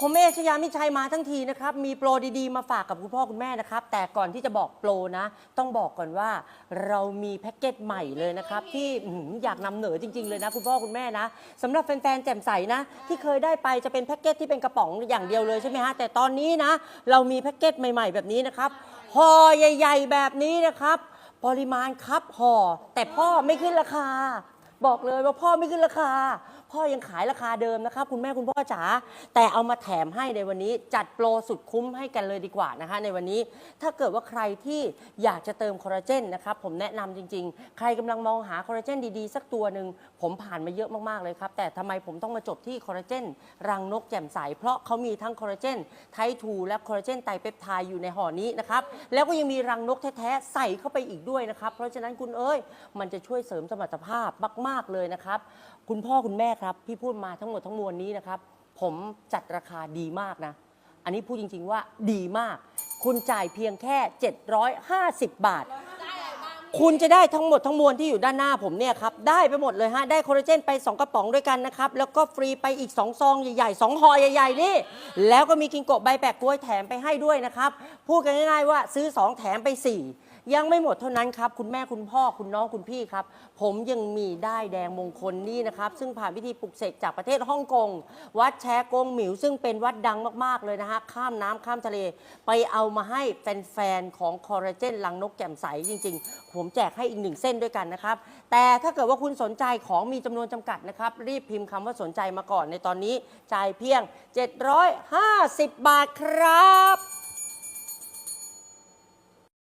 ผมเอชยามิชัยมาทั้งทีนะครับ มีโปรดีๆ มาฝากกับคุณพ่อคุณแม่นะครับ แต่ก่อนที่จะบอกโปรนะ ต้องบอกก่อนว่าเรามีแพ็กเกจใหม่เลยนะครับ ที่อื้อหืออยากนำเหนอจริง ๆ เลยนะ คุณพ่อคุณแม่นะสำหรับแฟนๆแจ่มใสนะ ที่เคยได้ไปจะเป็นแพ็กเกจที่เป็นกระป๋องอย่างเดียวเลยใช่ไหมฮะแต่ตอนนี้นะ เรามีแพ็กเกจใหม่ๆ แบบนี้นะครับห่อใหญ่ ๆ แบบนี้นะครับ ปริมาณครับห่อแต่พ่อไม่ขึ้นราคา บอกเลยว่าพ่อไม่ขึ้นราคา พ่อยังขายราคาเดิมนะครับ คุณแม่คุณพ่อจ๋าแต่เอามาแถมให้ในวันนี้จัดโปรสุดคุ้มให้กันเลยดีกว่านะคะ ในวันนี้ถ้าเกิดว่าใครที่อยากจะเติมคอลลาเจนนะครับผมแนะนำจริง ๆ ใครกำลังมองหาคอลลาเจนดีๆ สักตัวหนึ่งผมผ่านมาเยอะมากๆเลยครับ แต่ทำไมผมต้องมาจบที่คอลลาเจนรังนกแจ่มใสเพราะเขามีทั้งคอลลาเจนไททูและคอลลาเจนไตรเปปไทด์อยู่ในห่อนี้นะครับแล้วก็ยังมีรังนกแท้ๆใส่เข้าไปอีกด้วยนะครับ เพราะฉะนั้นคุณเอ้ยมันจะช่วยเสริมสมรรถภาพมาก ๆเลยนะครับ คุณพ่อคุณแม่ครับที่พูดมาทั้งหมดทั้งมวลนี้นะครับ ผมจัดราคาดีมากนะ อันนี้พูดจริง ๆ ว่าดีมาก คุณจ่ายเพียงแค่ 750 บาท คุณจะได้ทั้งหมดทั้งมวลที่อยู่ด้านหน้าผมเนี่ยครับ ได้ไปหมดเลยฮะ ได้โคอลลาเจนไป 2 กระป๋องด้วยกันนะครับ แล้วก็ฟรีไปอีก 2 ซองใหญ่ๆ 2ห่อใหญ่ๆ นี่ แล้วก็มีกิงโกะใบแปะกล้วยแถมไปให้ด้วยนะครับ พูดกันง่ายๆว่าซื้อ 2 แถมไป 4 ยังไม่หมดเท่านั้นครับ คุณแม่คุณพ่อคุณน้องคุณพี่ครับ ผมยังมีได้ายแดงมงคลนี่นะครับ ซึ่งผ่านพิธีปลุกเสกจากประเทศฮ่องกงวัดแชกงหมิว ซึ่งเป็นวัดดังมากๆเลยนะฮะข้ามน้ำข้ามทะเล ไปเอามาให้แฟนๆของคอลลาเจนลังนกแจ่มใสจริง ๆ ผมแจกให้อีกหนึ่งเส้นด้วยกันนะครับ แต่ถ้าเกิดว่าคุณสนใจของมีจำนวนจำกัดนะครับ รีบพิมพ์คำว่าสนใจมาก่อนในตอนนี้จ่ายเพียง 750 บาทครับ